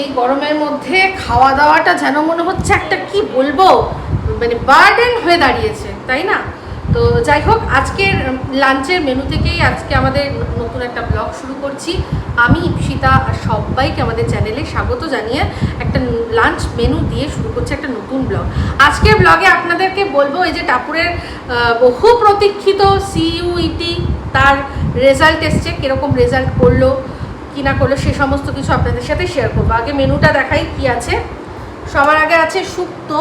এই গরমের মধ্যে খাওয়া দাওয়াটা যেন মনে হচ্ছে একটা, কি বলব? মানে বার্ডেন হয়ে দাঁড়িয়েছে, তাই না? তো যাই হোক, আজকের লাঞ্চের মেনু থেকেই আজকে আমাদের নতুন একটা ব্লগ শুরু করছি। আমি ইপসিতা আর সবাইকে আমাদের চ্যানেলে স্বাগত জানিয়ে একটা লাঞ্চ মেনু দিয়ে শুরু করছি একটা নতুন ব্লগ আজকের ব্লগে আপনাদেরকে বলব, এই যে টাপুরের বহু প্রতীক্ষিত সিইউইটি তার রেজাল্ট এসছে, কীরকম রেজাল্ট করল কি না করল সে সমস্ত কিছু আপনাদের সাথে শেয়ার করব। আগে মেনুটা দেখাই কি আছে। সবার আগে আছে শুক্তো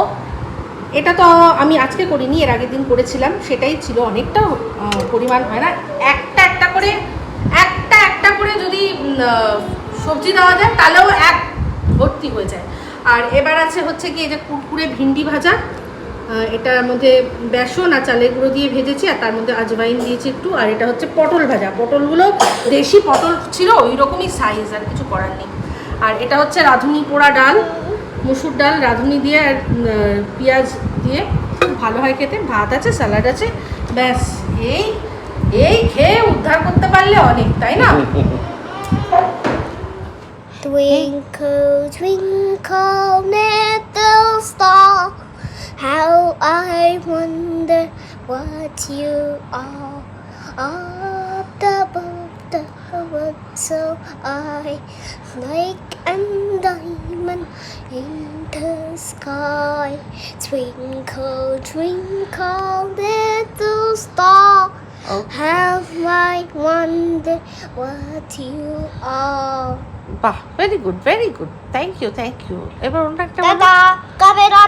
এটা তো আমি আজকে করিনি, এর আগের দিন করেছিলাম, সেটাই ছিল অনেকটা পরিমাণ, হয় না? একটা একটা করে, একটা একটা করে যদি সবজি দেওয়া যায়, তাহলেও এক ভর্তি হয়ে যায়। আর এবার আছে হচ্ছে কি, এই যে কুরকুরে ভিন্ডি ভাজা। এটার মধ্যে বেসন আর চালের গুঁড়ো দিয়ে ভেজেছি আর তার মধ্যে আজওয়াইন দিয়েছি একটু আর এটা হচ্ছে পটল ভাজা। পটলগুলো দেশি পটল ছিল ওই রকমই সাইজ আর কিছু করার নেই। আর এটা হচ্ছে রাঁধুনি পোড়া ডাল মুসুর ডাল রাঁধুনি দিয়ে আর পেঁয়াজ দিয়ে। খুব ভালো হয় খেতে ভাত আছে স্যালাড আছে ব্যাস এই এই খেয়ে উদ্ধার করতে পারলে অনেক তাই না? Twinkle, twinkle, little star, how I wonder what you are. Up above the world, so I like a diamond in the sky. Twinkle, twinkle, little star. How I wonder what you are. বাহ very good very good thank you thank you এবার অন্য একটা বলো। Dada, camera,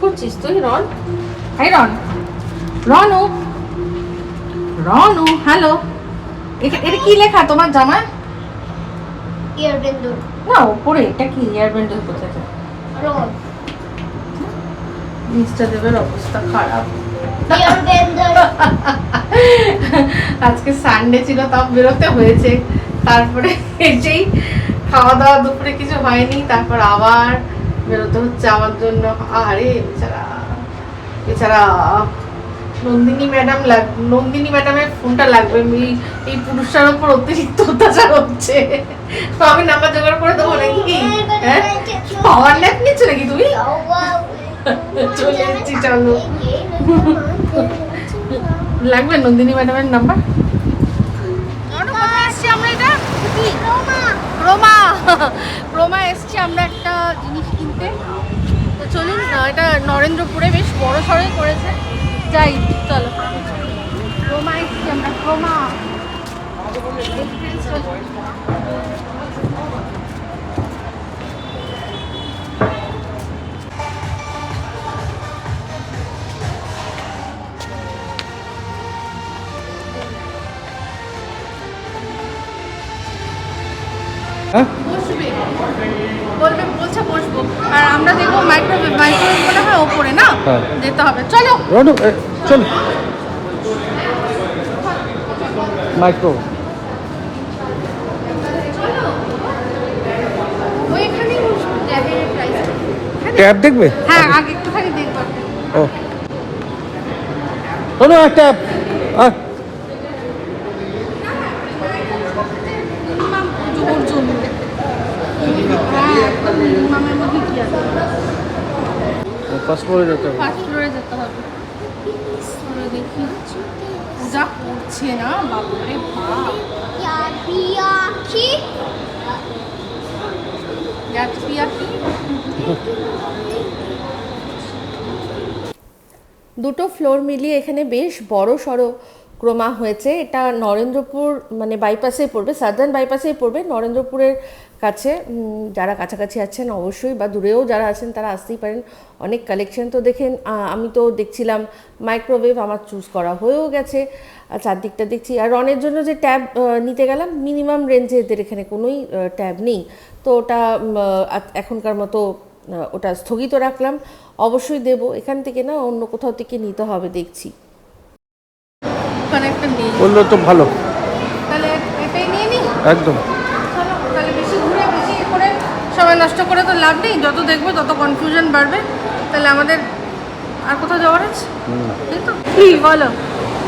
করছিস তুই Ron? Hi Ron. Ronu. Ronu hello. এটা কি লেখা তোমার জামা Earbindu. না ওপরে এটা কি? এয়ার ব্যান্ডেল কোথায় Roll. মিস্টার দেবের অবস্থা খারাপ. আজকে সানডে ছিল তাও বেরোতে হয়েছে। তারপরে এসেই খাওয়া দাওয়া দুপুরে কিছু হয়নি, তারপর আবার বেরোতে হচ্ছে আমার জন্য। আরে বেচারা বেচারা নন্দিনী ম্যাডাম লাগ, নন্দিনী ম্যাডামের ফোনটা লাগবে এই পুরুষটার উপর অতিরিক্ত অত্যাচার হচ্ছে। আমি নাম্বার জোগাড় করে দেবো নাকি? হ্যাঁ? পাওয়ার ল্যাপ নিচ্ছ নাকি তুমি? চলে এসেছি, চলো। লাগবে নন্দিনী ম্যাডামের নাম্বার আমরা এটা রোমা ক্রোমা এসছি, আমরা একটা জিনিস কিনতে। তো চলুন না এটা নরেন্দ্রপুরে বেশ বড় সড়ে করেছে। যাই, চলো। ক্রোমা এসছি, আমরা রোমা বলবে বলছে বসবো। আর আমরা দেখব মাইক্রোওয়েভ মাইক্রোওয়েভ মনে হয় ওপরে না? হ্যাঁ। যেতে হবে। চলো। চল। মাইক্রো ট্যাব দেখবে? হ্যাঁ আগে একটুখানি দেখব। ও। রনু একটা আহ, মিনিমাম ওর জন্য হ্যাঁ মিনিমামের মধ্যে কি আছে ফার্স্ট ফ্লোরে যেতে হবে। ফার্স্ট ফ্লোরে যেতে হবে। দেখি পূজা করছে না বাপরে বাপ। Yabiaki. যাচ্ছি আপনি দুটো ফ্লোর মিলিয়ে এখানে বেশ বড় সড়ো ক্রমা হয়েছে। এটা নরেন্দ্রপুর মানে বাইপাসে পড়বে সাদার্ন বাইপাসেই পড়বে। নরেন্দ্রপুরের কাছে যারা কাছাকাছি আছেন অবশ্যই বা দূরেও যারা আছেন তারা আসতেই পারেন। অনেক কালেকশন তো দেখেন আমি তো দেখছিলাম মাইক্রোওয়েভ আমার চুজ করা হয়েও গেছে। চারদিকটা দেখছি। আর রনের জন্য যে ট্যাব নিতে গেলাম মিনিমাম রেঞ্জে এদের এখানে কোনোই ট্যাব নেই। তো ওটা এখনকার মতো ওটা স্থগিত রাখলাম। অবশ্যই দেব। এখান থেকে না অন্য কোথাও থেকে নিতে হবে, দেখছি। বলল তো ভালো। তাহলে এটাই নিয়ে নিই? একদম। চলো তাহলে বেশি ঘুরে বেশি করে সময় নষ্ট করে তো লাভ নেই যত দেখব তত কনফিউশন বাড়বে। তাহলে আমাদের আর কোথাও যাওয়ার আছে? কি বলো।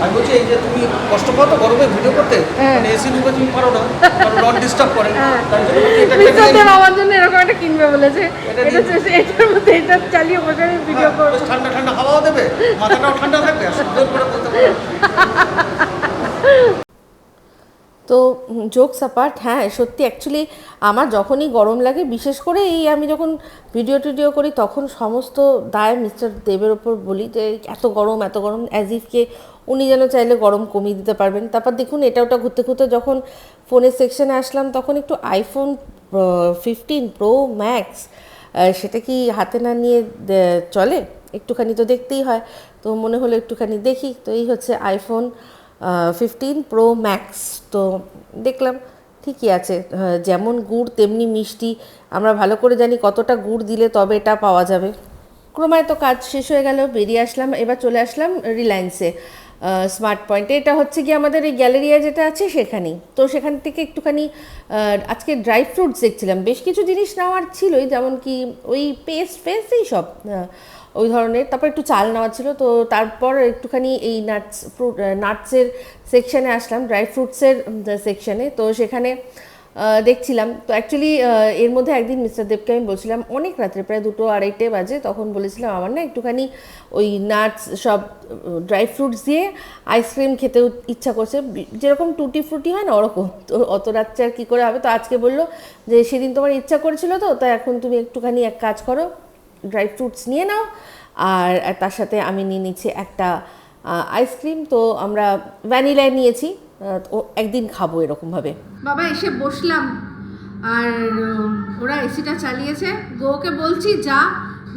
আমি বলছি এই যে তুমি কষ্ট পাও তো গরমে ভিডিও করতে? হ্যাঁ। মানে এসি রুমে তুমি পারো না কারণ নট ডিস্টার্ব করে। হ্যাঁ। জন্য এটা একটা মিস্টারদেব আমার জন্য এরকম একটা কিনবে বলেছে। এটা এটা নিয়ে- হচ্ছে- এটার মধ্যে এটা চালিয়ে বসে ভিডিও হ্যাঁ, ঠান্ডা ঠান্ডা হাওয়াও দেবে মাথাটাও ঠান্ডা থাকবে সুন্দর করে বলতে পারবে তো জোকস অ্যাপার্ট হ্যাঁ সত্যি অ্যাকচুয়ালি আমার যখনই গরম লাগে, বিশেষ করে এই আমি যখন ভিডিও টিডিও করি, তখন সমস্ত দায় মিস্টার দেবের ওপর বলি যে, এত গরম এত গরম অ্যাজ ইফকে উনি যেন চাইলে গরম কমিয়ে দিতে পারবেন। তারপর দেখুন, এটা ওটা ঘুরতে ঘুরতে যখন ফোনের সেকশনে আসলাম, তখন একটু আইফোন ফিফটিন প্রো ম্যাক্স সেটা কি হাতে না নিয়ে চলে? একটুখানি তো দেখতেই হয়। তো মনে হলো একটুখানি দেখি। তো এই হচ্ছে আইফোন ফিফটিন প্রো ম্যাক্স তো দেখলাম ঠিকই আছে যেমন গুড় তেমনি মিষ্টি, আমরা ভালো করে জানি কতটা গুড় দিলে তবে এটা পাওয়া যাবে। ক্রমায় তো কাজ শেষ হয়ে গেল, বেরিয়ে আসলাম, এবার চলে আসলাম রিলায়েন্সে স্মার্ট পয়েন্টে এটা হচ্ছে কি আমাদের এই গ্যালারিয়া যেটা আছে সেখানেই। তো সেখান থেকে একটুখানি আজকে ড্রাই ফ্রুটস দেখছিলাম। বেশ কিছু জিনিস নেওয়ার ছিলই, যেমন কি ওই পেস্ট ফেস্ট এই সব ওই ধরনের। তারপর একটু চাল নেওয়া ছিল, তো তারপর একটুখানি এই নাটস ফ্রুট নাটসের সেকশানে আসলাম ড্রাই ফ্রুটসের সেকশানে তো সেখানে দেখছিলাম। তো অ্যাকচুয়ালি এর মধ্যে একদিন মিস্টার দেবকে আমি বলছিলাম, অনেক রাত্রে, প্রায় দুটো আড়াইটে বাজে, তখন বলেছিলাম, আমার না একটুখানি ওই নাটস সব ড্রাই ফ্রুটস দিয়ে আইসক্রিম খেতেও ইচ্ছা করছে। যেরকম টুটি ফ্রুটি হয় না, ওরকম। তো অত রাত্রে আর কী করে হবে? তো আজকে বলল যে, সেদিন তোমার ইচ্ছা করেছিল তো তাই এখন তুমি একটুখানি এক কাজ করো ড্রাই ফ্রুটস নিয়ে নাও। আর তার সাথে আমি নিয়ে নিচ্ছি একটা আইসক্রিম তো আমরা ভ্যানিলায় নিয়েছি। তো একদিন খাব এরকমভাবে। বাবা, এসে বসলাম। আর ওরা এসিটা চালিয়েছে। গোকে বলছি, যা,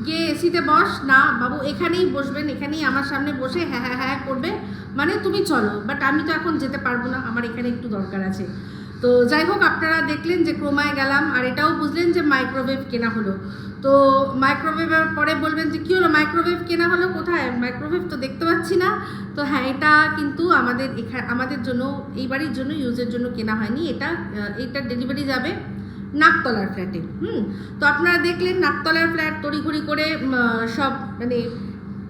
গিয়ে এসিতে বস। না, বাবু, এখানেই বসবেন। এখানেই আমার সামনে বসে হ্যাঁ হ্যাঁ হ্যাঁ করবে। মানে তুমি চলো বাট আমি তো এখন যেতে পারব না। আমার এখানে একটু দরকার আছে। তো যাই হোক, আপনারা দেখলেন যে ক্রোমায় গেলাম, আর এটাও বুঝলেন যে মাইক্রোওয়েভ কেনা হলো। তো মাইক্রোওয়েভের পরে বলবেন যে, কী হলো? মাইক্রোওয়েভ কেনা হলো কোথায়? মাইক্রোওয়েভ তো দেখতে পাচ্ছি না। তো হ্যাঁ এটা কিন্তু আমাদের এখানে আমাদের জন্য, এই বাড়ির জন্য, ইউজের জন্য কেনা হয়নি। এটা এইটা ডেলিভারি যাবে নাকতলার ফ্ল্যাটে হুম? তো আপনারা দেখলেন নাকতলার ফ্ল্যাট তড়িঘড়ি করে সব মানে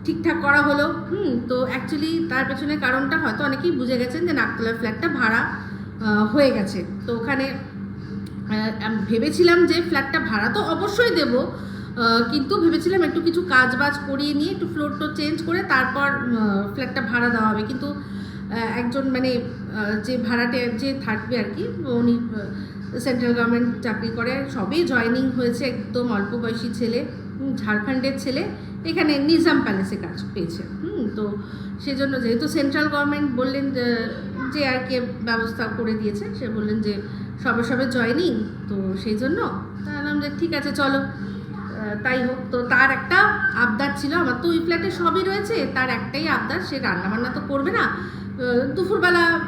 ঠিকঠাক করা হলো, হুম? তো অ্যাকচুয়ালি তার পেছনে কারণটা হয়তো অনেকেই বুঝে গেছেন যে নাকতলার ফ্ল্যাটটা ভাড়া। হয়ে গেছে। তো ওখানে ভেবেছিলাম যে ফ্ল্যাটটা ভাড়া তো অবশ্যই দেবো কিন্তু ভেবেছিলাম একটু কিছু কাজ বাজ করিয়ে নিয়ে একটু ফ্লোর টো চেঞ্জ করে তারপর ফ্ল্যাটটা ভাড়া দেওয়া হবে। কিন্তু একজন মানে যে ভাড়াটে, যে থাকবে আর কি, উনি সেন্ট্রাল গভর্নমেন্ট চাকরি করে, সবই জয়েনিং হয়েছে একদম অল্প বয়সী ছেলে ঝাড়খণ্ডের ছেলে, এখানে নিজাম প্যালেসে কাজ পেয়েছে। হুম, তো সেজন্য যেহেতু সেন্ট্রাল গভর্নমেন্ট বললেন যে- আর কে ব্যবস্থা করে দিয়েছে, সে বললেন যে সবে সবে জয়েনিং তো সেই জন্য। তাহলাম যে ঠিক আছে, চলো। তাই হোক, তো তার একটা আবদার ছিল। আমার তো ওই ফ্ল্যাটে সবই রয়েছে, তার একটাই আবদার, সে রান্নাবান্না তো করবে না। দুপুরবেলা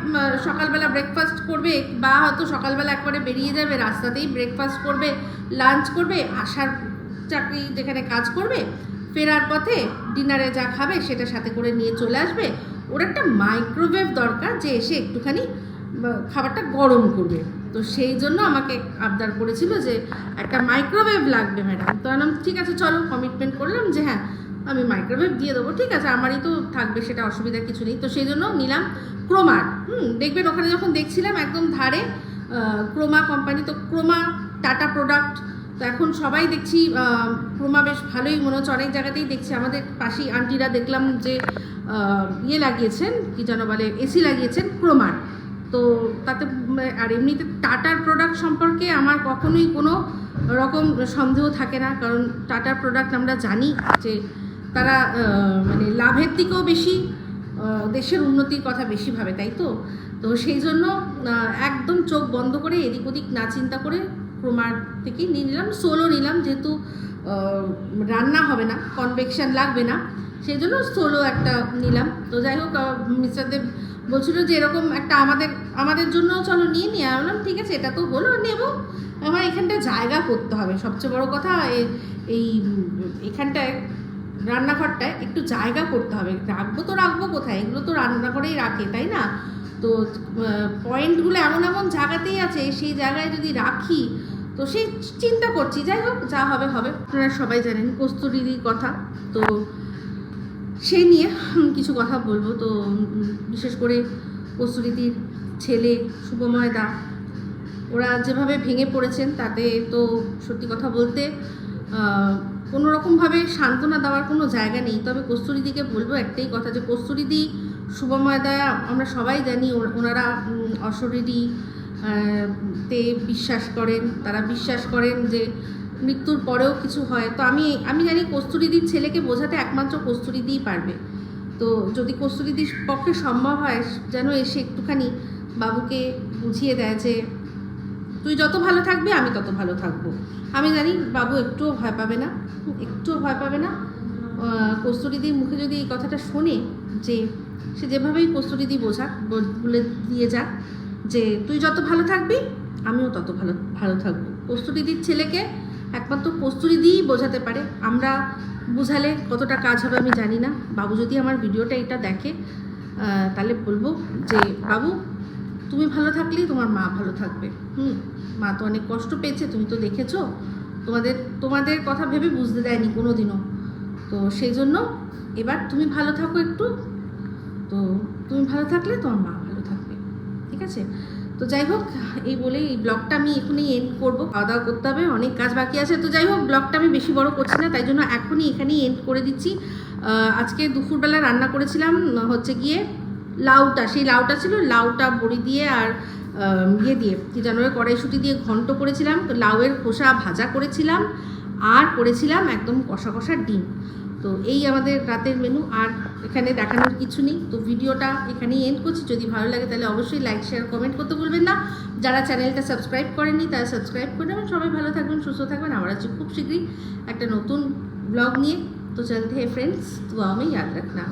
সকালবেলা ব্রেকফাস্ট করবে, বা হয়তো সকালবেলা একবারে বেরিয়ে যাবে, রাস্তাতেই ব্রেকফাস্ট করবে লাঞ্চ করবে, আসার চাকরি যেখানে কাজ করবে, ফেরার পথে ডিনারে যা খাবে সেটা সাথে করে নিয়ে চলে আসবে। ওর একটা মাইক্রোওয়েভ দরকার যে এসে একটুখানি খাবারটা গরম করবে। তো সেই জন্য আমাকে আবদার করেছিল যে একটা মাইক্রোওয়েভ লাগবে ম্যাডাম তো আমি ঠিক আছে, চলো কমিটমেন্ট করলাম যে হ্যাঁ আমি মাইক্রোওয়েভ দিয়ে দেবো, ঠিক আছে, আমারই তো থাকবে, সেটা অসুবিধা কিছু নেই। তো সেই জন্য নিলাম ক্রোমার। হুম, দেখবেন ওখানে যখন দেখছিলাম একদম ধারে ক্রোমা কোম্পানি তো ক্রোমা টাটা প্রোডাক্ট তো এখন সবাই দেখছি ক্রোমা বেশ ভালোই মনে হচ্ছে, অনেক জায়গাতেই দেখছি। আমাদের পাশেই আন্টিরা দেখলাম যে ইয়ে লাগিয়েছেন, কি যেন বলে এসি লাগিয়েছেন, ক্রোমার। তো তাতে আর এমনিতে টাটার প্রোডাক্ট সম্পর্কে আমার কখনোই কোনো রকম সন্দেহ থাকে না, কারণ টাটার প্রোডাক্ট আমরা জানি যে তারা মানে লাভের দিকেও বেশি দেশের উন্নতির কথা বেশি ভাবে, তাই তো? তো সেই জন্য একদম চোখ বন্ধ করে এদিক ওদিক না চিন্তা করে ক্রোমার থেকেই নিয়ে নিলাম সোলো নিলাম, যেহেতু রান্না হবে না কনভেকশন লাগবে না। সেই জন্য সোলো একটা নিলাম। তো যাই হোক মিস্টার দেব বলছিল যে এরকম একটা আমাদের আমাদের জন্য চলো নিয়ে নিয়ে। আমি বললাম, ঠিক আছে, এটা তো হলো, নেব। আমার এখানটা জায়গা করতে হবে। সবচেয়ে বড় কথা এই, এখানটায়, রান্নাঘরটায় একটু জায়গা করতে হবে। রাখব তো রাখব কোথায়? এগুলো তো রান্নাঘরেই রাখে, তাই না? তো পয়েন্টগুলো এমন এমন জায়গাতেই আছে, সেই জায়গায় যদি রাখি তো সেই চিন্তা করছি, যাই হোক, যা হবে হবে। আপনারা সবাই জানেন কস্তুরিদির কথা, তো সেই নিয়ে কিছু কথা বলব। তো বিশেষ করে কস্তুরীদির ছেলে শুভময় দা ওরা যেভাবে ভেঙে পড়েছেন, তাতে তো সত্যি কথা বলতে কোনো রকমভাবে সান্ত্বনা দেওয়ার কোনো জায়গা নেই। তবে কস্তুরীদিকে বলব একটাই কথা যে কস্তুরীদি শুভময় দা আমরা সবাই জানি, ওনারা অশরীরী তে বিশ্বাস করেন, তারা বিশ্বাস করেন যে মৃত্যুর পরেও কিছু হয়। তো আমি আমি জানি কস্তুরীদির ছেলেকে বোঝাতে একমাত্র কস্তুরীদিই পারবে। তো যদি কস্তুরীদির পক্ষে সম্ভব হয়, যেন এসে একটুখানি বাবুকে বুঝিয়ে দেয় যে, তুই যত ভালো থাকবি, আমি তত ভালো থাকব। আমি জানি বাবু একটুও ভয় পাবে না, একটুও ভয় পাবে না। কস্তুরীদির মুখে যদি এই কথাটা শোনে যে, সে যেভাবেই কস্তুরীদি বোঝাক বলে দিয়ে যাক যে তুই যত ভালো থাকবি, আমিও তত ভালো ভালো থাকব। কস্তুরীদির ছেলেকে, একমাত্র কস্তুরীদিই বোঝাতে পারে। আমরা বুঝালে কতটা কাজ হবে আমি জানি না। বাবু যদি আমার ভিডিওটা এটা দেখে তাহলে বলব যে, বাবু, তুমি ভালো থাকলেই তোমার মা ভালো থাকবে। হুম, মা তো অনেক কষ্ট পেয়েছে, তুমি তো দেখেছ। তোমাদের তোমাদের কথা ভেবে বুঝতে দেয়নি কোনো দিনও তো সেই জন্য এবার তুমি ভালো থাকো একটু। তো তুমি ভালো থাকলে তোমার মা ঠিক আছে? তো যাই হোক, এই বলে এই ব্লগটা আমি এখনই এন্ড করব। খাওয়া দাওয়া করতে হবে, অনেক কাজ বাকি আছে। তো যাই হোক ব্লগটা আমি বেশি বড় করছি না, তাই জন্য এখনই এখানেই এন্ড করে দিচ্ছি। আজকে দুপুরবেলা রান্না করেছিলাম, হচ্ছে গিয়ে লাউটা, সেই লাউটা ছিল লাউটা বড়ি দিয়ে আর ইয়ে দিয়ে কি জানো কড়াইশুঁটি দিয়ে ঘন্ট করেছিলাম। লাউয়ের খোসা ভাজা করেছিলাম, আর করেছিলাম একদম কষা কষা ডিম। তো এই আমাদের রাতের মেনু আর এখানে দেখানোর কিছু নেই। তো ভিডিওটা এখানেই এন্ড করছি। যদি ভালো লাগে তাহলে অবশ্যই লাইক শেয়ার কমেন্ট করতে ভুলবেন না। যারা চ্যানেলটা সাবস্ক্রাইব করেননি, তারা সাবস্ক্রাইব করে নেবেন। সবাই ভালো থাকবেন, সুস্থ থাকবেন। আমার আছি খুব শীঘ্রই একটা নতুন ব্লগ নিয়ে। তো চলতে হে ফ্রেন্ডস তো আমি ইয়াদ রাখনা।